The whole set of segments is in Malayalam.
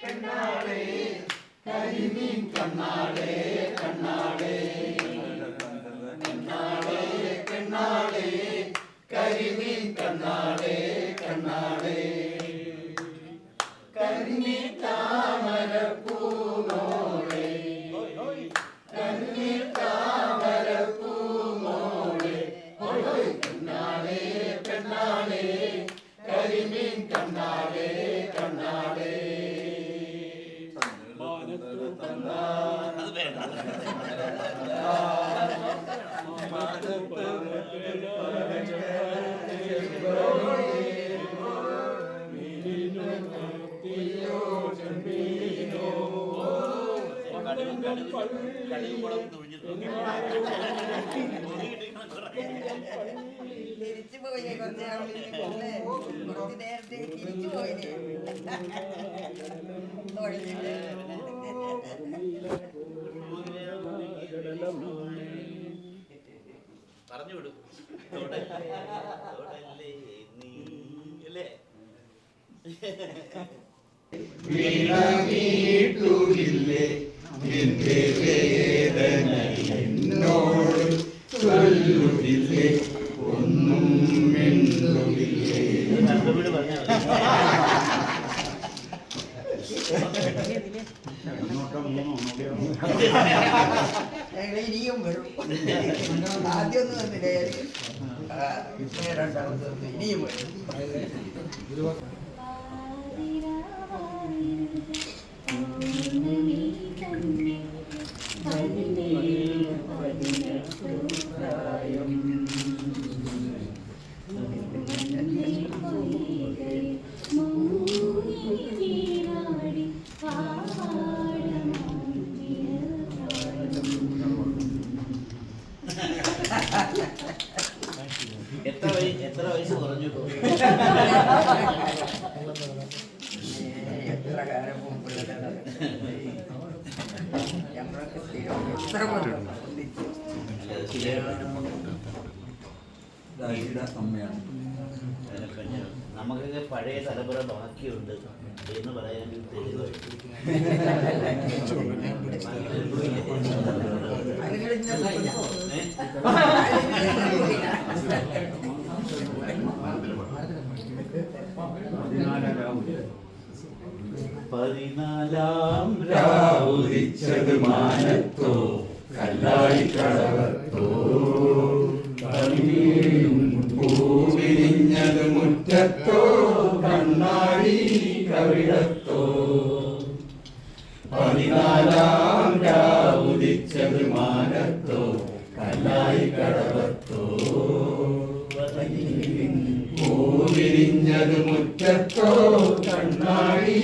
கண்ணாளே கரிமீன் கண்ணாளே கண்ணாளே கண்ணாளே கண்ணாளே கரிமீன் கண்ணாளே കടുകും മുളകും തുഴിഞ്ഞിട്ടുണ്ട് തിരിച്ചു പോയി കുറച്ച് നേരം വിളിച്ചിട്ടല്ലേ? കുറച്ച് നേരത്തെ തിരിച്ചു പോയിന് തൊഴിലിട്ട് പറഞ്ഞു വിടും തൊടല്ലേ തൊടല്ലേ നീ അല്ലേ വീണമീട്ടുകില്ലേ നിന്റെ വേദന എന്നോട് ചൊല്ലുകില്ലേ ഒന്നും മിണ്ടുകില്ലേ ഇനിയും വരും ആദ്യമൊന്നും വന്നില്ല പിന്നെ രണ്ടാമത് വന്നു. ഇനിയും വരും. എത്ര വയസ്സ് എത്ര വയസ്സ് കുറഞ്ഞു എത്ര കാലം മുമ്പുള്ളതാണ് ഒന്നിച്ചു. രാജിയുടെ നമുക്കൊക്കെ പഴയ തലമുറ ബാക്കിയുണ്ട് എന്ന് പറയാൻ തെളിവ്? പതിനാലാം രാവുദിച്ചത് മാനത്തോ കല്ലായി പൂവിരിഞ്ഞത് മുറ്റത്തോ കണ്ണാടി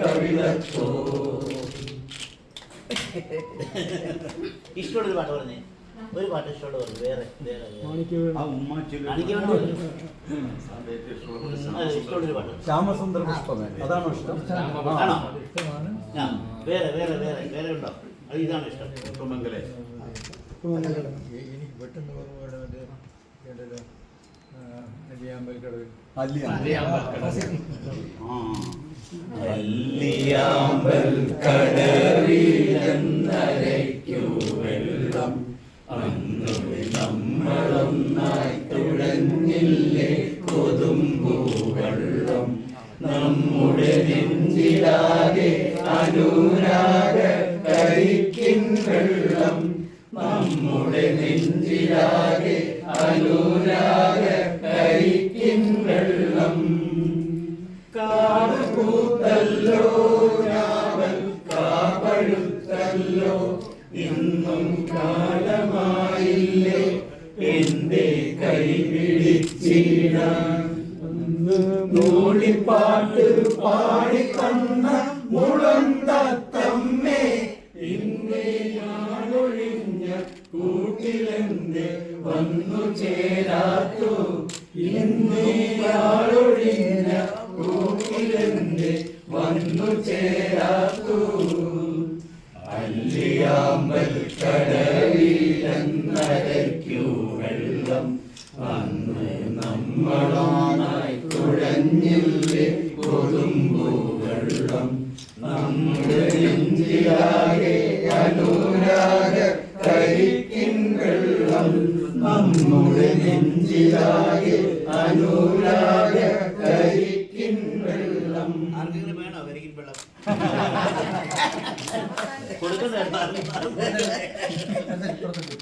കവിതത്തോ ഇഷ്ടമുള്ളൊരു പാട്ട് പറഞ്ഞേ. ഒരു പാട്ട് ഇഷ്ടമുള്ളത് പറഞ്ഞു വേറെ വേറെ. ഇഷ്ടമുള്ളൊരു പാട്ട്. ശ്യാമസുന്ദര പുഷ്പമേ അതാണോ ഇഷ്ടം? ആണോ? വേറെ വേറെ വേറെ വേറെ ഉണ്ടോ? അത് ഇതാണ് ഇഷ്ടം. പുഷ്പമംഗലേ. ഇനി പെട്ടെന്ന് ഓർമ്മ അല്ലിയാമ്പൽ കടവിലെന്നരയ്ക്കു വെള്ളം അന്നു നമ്മളൊന്നായി നമ്മുടെ നെഞ്ചിലാകെ അനുരാഗ കരിക്കിൻ വെള്ളം നമ്മുടെ നെഞ്ചിലാകെ അനുരാഗ കരിക്കിൻ വെള്ളം. കാടുകൂത്തല്ലോ രാവൽ കാപഴുത്തല്ലോ ഇന്നും കാലമായില്ലേ എന്റെ കൈ പിടിച്ചിടാൻ. കൂട്ടിലെന്റെ വന്നു ചേരാത്തു. അല്ലിയാമ്പൽ കടവിലെന്നരയ്ക്കു വെള്ളം അന്ന് നമ്മളായി കുഴഞ്ഞില്ലേ കൊതുമ്പു വെള്ളം. നെഞ്ചിലാകെ അനുരാഗ കരിക്കിൻ വെള്ളം. നമ്മുടെ നെഞ്ചിലാകെ ആർക്കെങ്കിലും വേണോ കരിക്കിൻ വെള്ളം? ഇട്ടു.